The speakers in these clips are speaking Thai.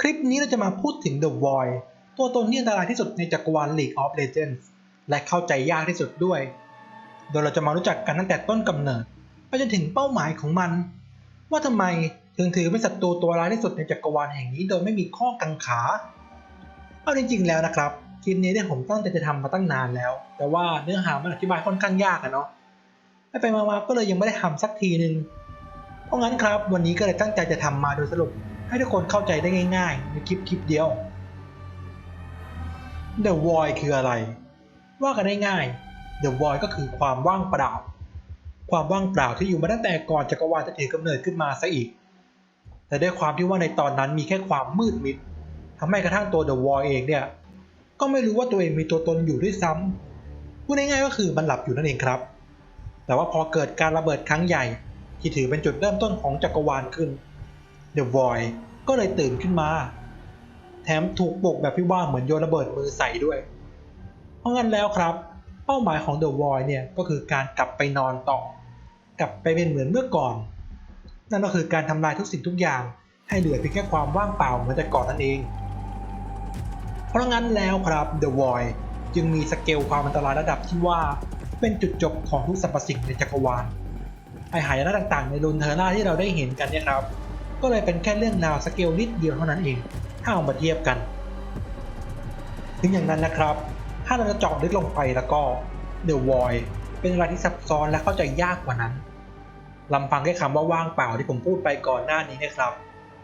คลิปนี้เราจะมาพูดถึง The Void ตัวตนที่อันตรายที่สุดในจักรวาล League of Legends และเข้าใจยากที่สุดด้วย โดยเราจะมารู้จักกันตั้งแต่ต้นกำเนิดไปจนถึงเป้าหมายของมัน ว่าทำไมถึงถือเป็นศัตรูตัวร้ายที่สุดในจักรวาลแห่งนี้โดยไม่มีข้อกังขาเอาจริงๆแล้วนะครับคลิปนี้เนี่ยผมตั้งใจจะทำมาตั้งนานแล้ว แต่ว่าเนื้อหามันอธิบายค่อนข้างยากอะเนาะไปไปมาๆก็เลยยังไม่ได้ทำสักทีนึงเพราะงั้นครับ วันนี้ก็เลยตั้งใจจะทำมาโดยสรุป ให้ทุกคนเข้าใจได้ง่ายๆ ในคลิปคลิปเดียว The Void คืออะไร ว่ากันได้ง่าย The Void ก็คือความว่างเปล่า ความว่างเปล่าที่อยู่มาตั้งแต่ก่อนจักรวาลจะถือกำเนิดขึ้นมาซะอีก แต่ด้วยความที่ว่าในตอนนั้นมีแค่ความมืดมิดทำให้กระทั่งตัว The Void เองเนี่ย ก็ไม่รู้ว่าตัวเองมีตัวตนอยู่ด้วยซ้ำพูดง่ายๆก็คือมันหลับอยู่นั่นเองครับ แต่ว่าพอเกิดการระเบิดครั้งใหญ่ที่ถือเป็นจุดเริ่มต้นของจักรวาลขึ้น The Void ก็เลยตื่นขึ้นมา แถมถูกปลุกแบบที่ว่าเหมือนโยนระเบิดมือใส่ด้วย เพราะงั้นแล้วครับ เป้าหมายของ The Void เนี่ยก็คือการกลับไปนอนต่อ กลับไปเป็นเหมือนเมื่อก่อน นั่นก็คือการทำลายทุกสิ่งทุกอย่างให้เหลือเพียงแค่ความว่างเปล่าเหมือนแต่ก่อนนั่นเอง เพราะงั้นแล้วครับ The Void จึงมีสเกลความอันตรายระดับที่ว่าเป็นจุดจบของทุกสรรพสิ่งในจักรวาลไอหายนะต่างๆ ในลุนเทอร่าที่เราได้เห็นกันเนี่ยครับ ก็เลยเป็นแค่เรื่องราวสเกลนิดเดียวเท่านั้นเองถ้าเอามาเทียบกัน ถึงอย่างนั้นนะครับ ถ้าเราจะเจาะลึกลงไปแล้วก็ The Void เป็นอะไรที่ซับซ้อนและเข้าใจยากกว่านั้นลำพังแค่คำว่าว่างเปล่าที่ผมพูดไปก่อนหน้านี้นะครับ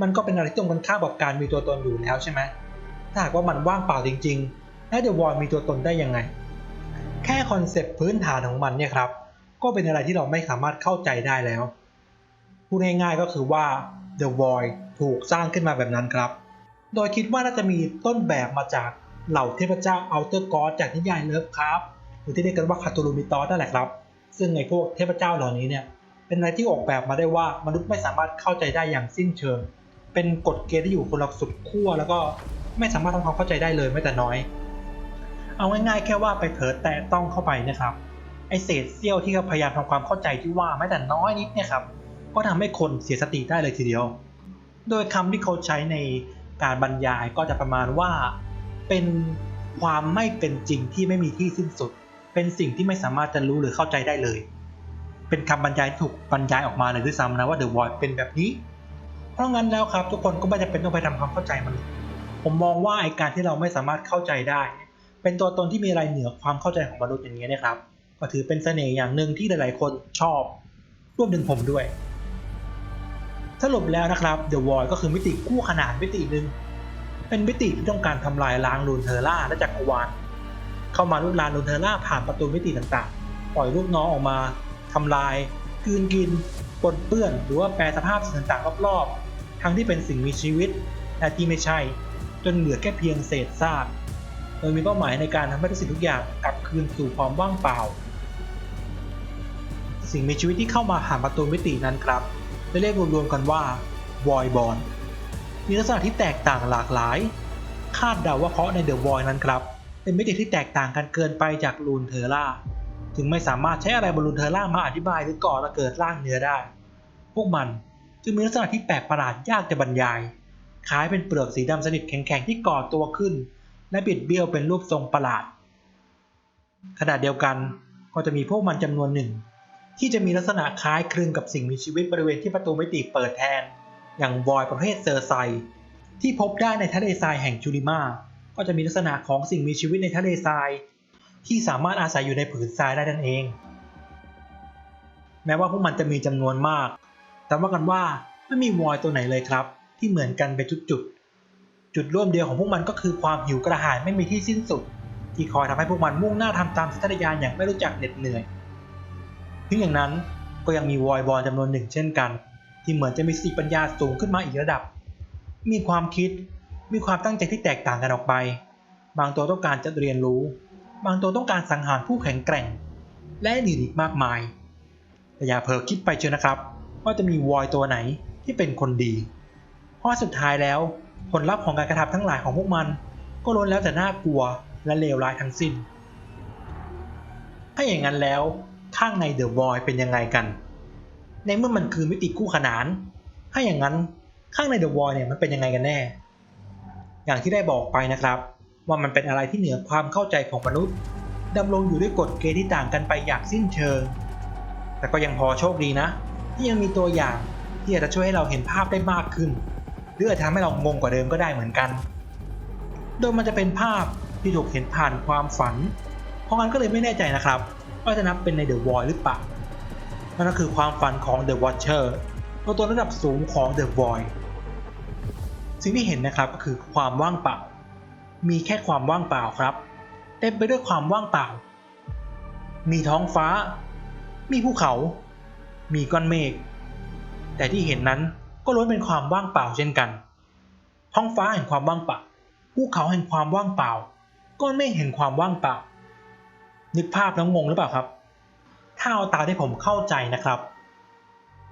มันก็เป็นอะไรที่ตรงกันข้ามกับการมีตัวตนอยู่แล้วใช่ไหมถ้าหากว่ามันว่างเปล่าจริงๆ แล้ว The Void มีตัวตนได้ยังไง แค่คอนเซปต์พื้นฐานของมันเนี่ยครับ ก็เป็นอะไรที่เราไม่สามารถเข้าใจได้แล้ว พูดง่ายๆก็คือว่า The Void ถูกสร้างขึ้นมาแบบนั้นครับ โดยคิดว่าน่าจะมีต้นแบบมาจากเหล่าเทพเจ้าอัลเทอร์กอสจากนิยายเลิฟครับหรือที่เรียกกันว่าคาตูลูมิตอสนั่นแหละครับ ซึ่งในพวกเทพเจ้าเหล่านี้เนี่ยเป็นอะไรที่ออกแบบมาได้ว่ามนุษย์ไม่สามารถเข้าใจได้อย่างสิ้นเชิง เป็นกฎเกณฑ์ที่อยู่คนละสุดขั้วแล้วก็ไม่สามารถทำความเข้าใจได้เลยแม้แต่น้อย เอาง่ายๆแค่ว่าไปเผลอแตะต้องเข้าไปนะครับไอเศษเสี้ยวที่เขาพยายามทำความเข้าใจที่ว่าแม้แต่น้อยนิดเนี่ยครับ ก็ทำให้คนเสียสติได้เลยทีเดียว โดยคำที่เขาใช้ในการบรรยายก็จะประมาณว่า เป็นความไม่เป็นจริงที่ไม่มีที่สิ้นสุด เป็นสิ่งที่ไม่สามารถจะรู้หรือเข้าใจได้เลย เป็นคำบรรยายถูกบรรยายออกมาเลยด้วยซ้ำนะว่า The Void เป็นแบบนี้ เพราะงั้นแล้วครับทุกคนก็ไม่จำเป็นต้องไปทำความเข้าใจมัน ผมมองว่าไอการที่เราไม่สามารถเข้าใจได้ เป็นตัวตนที่มีอะไรเหนือความเข้าใจของมนุษย์อย่างนี้นะครับก็ถือเป็นเสน่ห์อย่างหนึ่งที่หลาย ๆ คนชอบรวมถึงผมด้วย สรุปแล้วนะครับ The Void ก็คือมิติคู่ขนานมิติหนึ่งเป็นมิติที่ต้องการทำลายล้างลูนเทอร่าและจักรวาลเข้ามาลุกลานลูนเทอร่าผ่านประตูมิติต่างๆ ปล่อยลูกน้องออกมาทำลายกืนกินปนเปื้อน หรือว่าแปลสภาพสิ่งต่างๆรอบๆ ทั้งที่เป็นสิ่งมีชีวิตและที่ไม่ใช่ จนเหลือแค่เพียงเศษซากโดยมีเป้าหมายในการทำให้ทุกสิ่งทุกอย่างกลับคืนสู่ความว่างเปล่า สิ่งมีชีวิตที่เข้ามาผ่านประตูมิตินั้นครับ ได้เรียกรวมๆกันว่า Void Born มีลักษณะที่แตกต่างหลากหลาย คาดเดาว่าเพราะใน The Void นั้นครับ เป็นมิติที่แตกต่างกันเกินไปจากลูนเทอร่าจึงไม่สามารถใช้อะไรบนลูนเทอร่ามาอธิบายหรือก่อระเกิดร่างเนื้อได้ พวกมันจึงมีลักษณะที่แปลกประหลาดยากจะบรรยาย คล้ายเป็นเปลือกสีดำสนิทแข็งๆที่ก่อตัวขึ้น และบิดเบี้ยวเป็นรูปทรงประหลาด ขณะเดียวกันก็จะมีพวกมันจำนวนหนึ่ง ที่จะมีลักษณะคล้ายคลึงกับสิ่งมีชีวิตบริเวณที่ประตูมิติเปิดแทน อย่างวอยประเภทเซอร์ไซ ที่พบได้ในทะเลทรายแห่งจูริมา ก็จะมีลักษณะของสิ่งมีชีวิตในทะเลทราย ที่สามารถอาศัยอยู่ในผืนทรายได้นั่นเอง แม้ว่าพวกมันจะมีจำนวนมาก แต่ว่ากันว่าไม่มีวอยตัวไหนเลยครับ ที่เหมือนกันเป็นจุดๆจุดร่วมเดียวของพวกมันก็คือความหิวกระหายไม่มีที่สิ้นสุด ที่คอยทำให้พวกมันมุ่งหน้าทำตามสัญชาตญาณอย่างไม่รู้จักเหน็ดเหนื่อย ถึงอย่างนั้นก็ยังมีวอยบอลจำนวนหนึ่งเช่นกัน ที่เหมือนจะมีสติปัญญาสูงขึ้นมาอีกระดับ มีความคิด มีความตั้งใจที่แตกต่างกันออกไป บางตัวต้องการจะเรียนรู้ บางตัวต้องการสังหารผู้แข็งแกร่ง และอื่นอีกมากมาย แต่อย่าเพ้อคิดไปเชียวนะครับ ว่าจะมีวอยตัวไหนที่เป็นคนดี เพราะสุดท้ายแล้วผลลัพธ์ของการกระทำทั้งหลายของพวกมัน ก็ล้วนแล้วแต่น่ากลัวและเลวร้ายทั้งสิ้น ถ้าอย่างนั้นแล้ว ข้างในเดอะ Void เป็นยังไงกัน ในเมื่อมันคือมิติคู่ขนาน ถ้าอย่างนั้นข้างในเดอะ Void เนี่ยมันเป็นยังไงกันแน่ อย่างที่ได้บอกไปนะครับ ว่ามันเป็นอะไรที่เหนือความเข้าใจของมนุษย์ดำรงอยู่ด้วยกฎเกณฑ์ที่ต่างกันไปอย่างสิ้นเชิง แต่ก็ยังพอโชคดีนะ ที่ยังมีตัวอย่างที่อาจจะช่วยให้เราเห็นภาพได้มากขึ้น หรืออาจจะทำให้เรางงกว่าเดิมก็ได้เหมือนกัน โดยมันจะเป็นภาพที่ถูกเห็นผ่านความฝัน เพราะงั้นก็เลยไม่แน่ใจนะครับ ว่าจะนับเป็นใน The Void หรือเปล่านั่นก็คือความฝันของ The Watcher ตัวตนระดับสูงของ The Void สิ่งที่เห็นนะครับก็คือความว่างเปล่า มีแค่ความว่างเปล่าครับ เต็มไปด้วยความว่างเปล่า มีท้องฟ้า มีภูเขา มีก้อนเมฆ แต่ที่เห็นนั้นก็ล้วนเป็นความว่างเปล่าเช่นกัน ท้องฟ้าแห่งความว่างเปล่า ภูเขาแห่งความว่างเปล่า ก้อนเมฆแห่งความว่างเปล่า นึกภาพแล้วงงหรือเปล่าครับ ถ้าเอาตามที่ผมเข้าใจนะครับ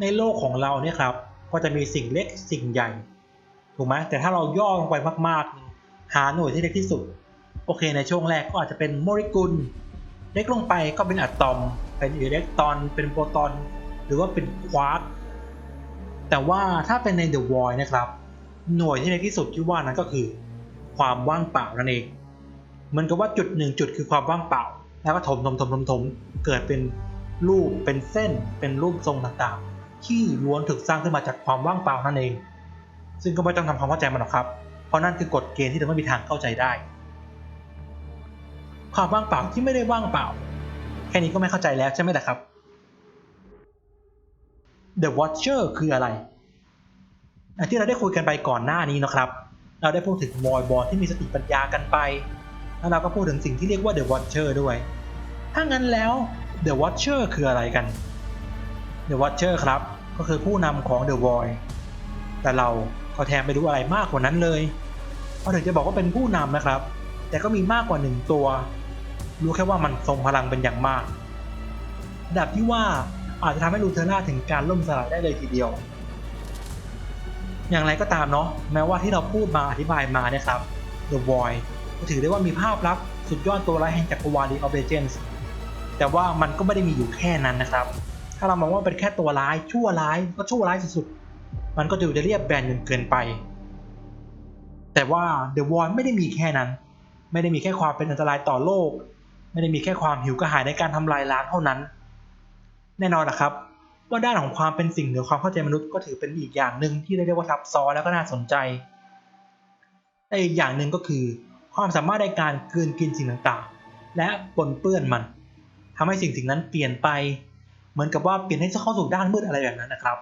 ในโลกของเราเนี่ยครับ ก็จะมีสิ่งเล็กสิ่งใหญ่ ถูกไหมแต่ถ้าเราย่อลงไปมากๆ หาหน่วยที่เล็กที่สุด โอเค ในช่วงแรกก็อาจจะเป็นโมเลกุล เล็กลงไปก็เป็นอะตอม เป็นอิเล็กตรอน เป็นโปรตอน หรือว่าเป็นควาร์กแต่ว่าถ้าเป็นใน The Void นะครับ หน่วยที่เล็กที่สุดที่ว่านั้นก็คือ ความว่างเปล่านั่นเอง เหมือนกับว่าจุดหนึ่งจุดคือความว่างเปล่า แล้วก็ถมถมถมถมถมเกิดเป็นรูปเป็นเส้นเป็นรูปทรงต่างๆ ที่ล้วนถูกสร้างขึ้นมาจากความว่างเปล่านั่นเอง ซึ่งก็ไม่ต้องทำความเข้าใจมันหรอกครับ เพราะนั่นคือกฎเกณฑ์ที่เราไม่มีทางเข้าใจได้ ความว่างเปล่าที่ไม่ได้ว่างเปล่า แค่นี้ก็ไม่เข้าใจแล้วใช่ไหมล่ะครับ The Watcher คืออะไรอย่างที่เราได้คุยกันไปก่อนหน้านี้นะครับ เราได้พูดถึงมอยบอลที่มีสติปัญญากันไป แล้วเราก็พูดถึงสิ่งที่เรียกว่า The Watcher ด้วย ถ้างั้นแล้ว The Watcher คืออะไรกัน The Watcher ครับ ก็คือผู้นำของ The Void แต่เราก็แทนไปดูอะไรมากกว่านั้นเลยเพราะถึงจะบอกว่าเป็นผู้นำนะครับ แต่ก็มีมากกว่าหนึ่งตัว รู้แค่ว่ามันทรงพลังเป็นอย่างมากระดับที่ว่าอาจจะทำให้ลูเทอร่าถึงการล่มสลายได้เลยทีเดียว อย่างไรก็ตามเนาะแม้ว่าที่เราพูดมาอธิบายมาเนี่ยครับ The Void ถือได้ว่ามีภาพลักษณ์สุดยอดตัวร้ายแห่งจักรวาล League of Legends แต่ว่ามันก็ไม่ได้มีอยู่แค่นั้นนะครับ ถ้าเรามองว่าเป็นแค่ตัวร้ายชั่วร้ายก็ชั่วร้ายสุดๆ มันก็จะเรียบแบนจนเกินไป แต่ว่า The Void ไม่ได้มีแค่นั้น ไม่ได้มีแค่ความเป็นอันตรายต่อโลก ไม่ได้มีแค่ความหิวกระหายในการทำลายล้างเท่านั้น แน่นอนนะครับว่าด้านของความเป็นสิ่งเหนือความเข้าใจมนุษย์ก็ถือเป็นอีกอย่างหนึ่งที่เรียกว่าซับซ้อนแล้วก็น่าสนใจแต่อีกอย่างหนึ่งก็คือ ความสามารถในการกลืนกินสิ่งต่างๆ และปนเปื้อนมันทำให้สิ่งสิ่งนั้นเปลี่ยนไป เหมือนกับว่าเปลี่ยนให้เข้าสู่ด้านมืดอะไรแบบนั้นนะครับ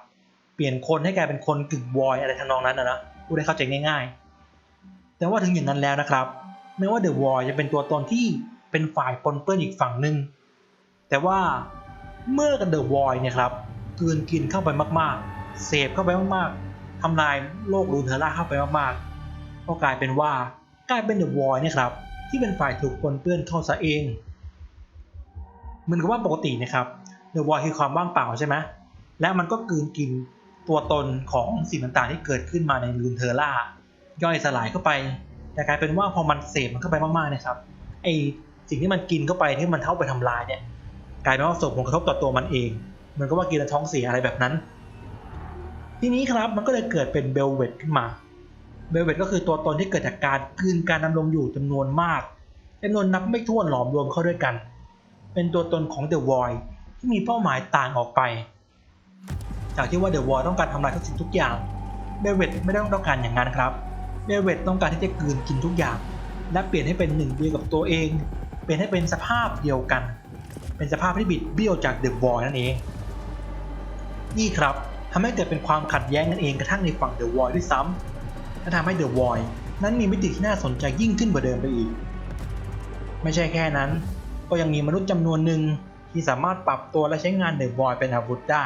เปลี่ยนคนให้กลายเป็นคนกึ่งวอยอะไรทำนองนั้นนะนะพูดให้เข้าใจง่ายๆ แต่ว่าถึงอย่างนั้นแล้วนะครับแม้ว่าเดอะวอยจะเป็นตัวตนที่เป็นฝ่ายปนเปื้อนอีกฝั่งหนึ่งแต่ว่าเมื่อกันเดอะวอยเนี่ยครับกลืนกินเข้าไปมากๆ เสพเข้าไปมากๆทำลายโลกลูเทอร่าเข้าไปมากๆ ก็กลายเป็นว่า กลายเป็นเดอะวอยเนี่ยครับ ที่เป็นฝ่ายถูกปนเปื้อนเข้าซะเองเหมือนกับว่าปกตินะครับเดอะวอยคือความว่างเปล่าใช่ไหมและมันก็กืนกินตัวตนของสิ่งต่างๆ ที่เกิดขึ้นมาในลูนเทอร่าย่อยสลายเข้าไปแต่กลายเป็นว่าพอมันเสพมันเข้าไปมากๆนะครับไอสิ่งที่มันกินเข้าไปที่มันเข้าไปทำลายเนี่ยกลายเป็นว่าส่งผลกระทบต่อตัวมันเองเหมือนกับว่ากินแล้วท้องเสียอะไรแบบนั้น ทีนี้ครับมันก็เลยเกิดเป็นเบลเวตขึ้นมา เบลเวตก็คือตัวตนที่เกิดจากการกลืนการดำรงอยู่จำนวนมากจำนวนนับไม่ถ้วนหลอมรวมเข้าด้วยกัน เป็นตัวตนของเดอะวอยที่มีเป้าหมายต่างออกไป จากที่ว่าเดอะวอยต้องการทำลายทุกสิ่งทุกอย่างเบลเวตไม่ได้ต้องการอย่างนั้นครับเบลเวตต้องการที่จะกลืนกินทุกอย่าง และเปลี่ยนให้เป็นหนึ่งเดียวกับตัวเอง เปลี่ยนให้เป็นสภาพเดียวกัน เป็นสภาพที่บิดเบี้ยวจากเดอะวอยนั่นเอง นี่ครับทำให้เกิดเป็นความขัดแย้งกันเองกระทั่งในฝั่งเดอะวอยด้วยซ้ำ และทำให้เดอะวอยนั้นมีมิติที่น่าสนใจยิ่งขึ้นกว่าเดิมไปอีก ไม่ใช่แค่นั้น ก็ยังมีมนุษย์จำนวนหนึ่งที่สามารถปรับตัวและใช้งานเดอะวอยเป็นอาวุธได้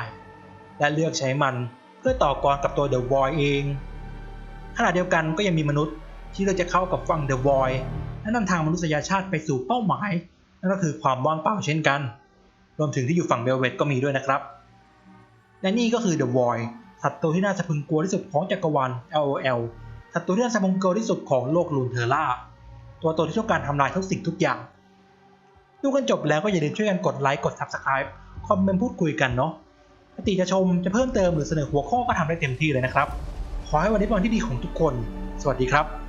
และเลือกใช้มันเพื่อต่อกรกับตัวเดอะวอยเองขณะเดียวกันก็ยังมีมนุษย์ที่เลือกจะเข้ากับฝั่งเดอะวอยและนำทางมนุษยชาติไปสู่เป้าหมายนั่นก็คือความว่างเปล่าเช่นกัน รวมถึงที่อยู่ฝั่งเบลเวตก็มีด้วยนะครับ และนี่ก็คือ The Void สัตว์ตัวที่น่าสะพึงกลัวที่สุดของจักรวาล LOL สัตว์ตัวที่น่าสะพรึงกลัวที่สุดของโลกลูนเทอร่า ตัวตนที่ต้องการทำลายทุกสิ่งทุกอย่าง ดูกันจบแล้วก็อย่าลืมช่วยกันกดไลค์กด Subscribe คอมเมนต์พูดคุยกันเนาะปติจะชมจะเพิ่มเติมหรือเสนอหัวข้อก็ทำได้เต็มที่เลยนะครับ ขอให้วันนี้เป็นวันที่ดีของทุกคน สวัสดีครับ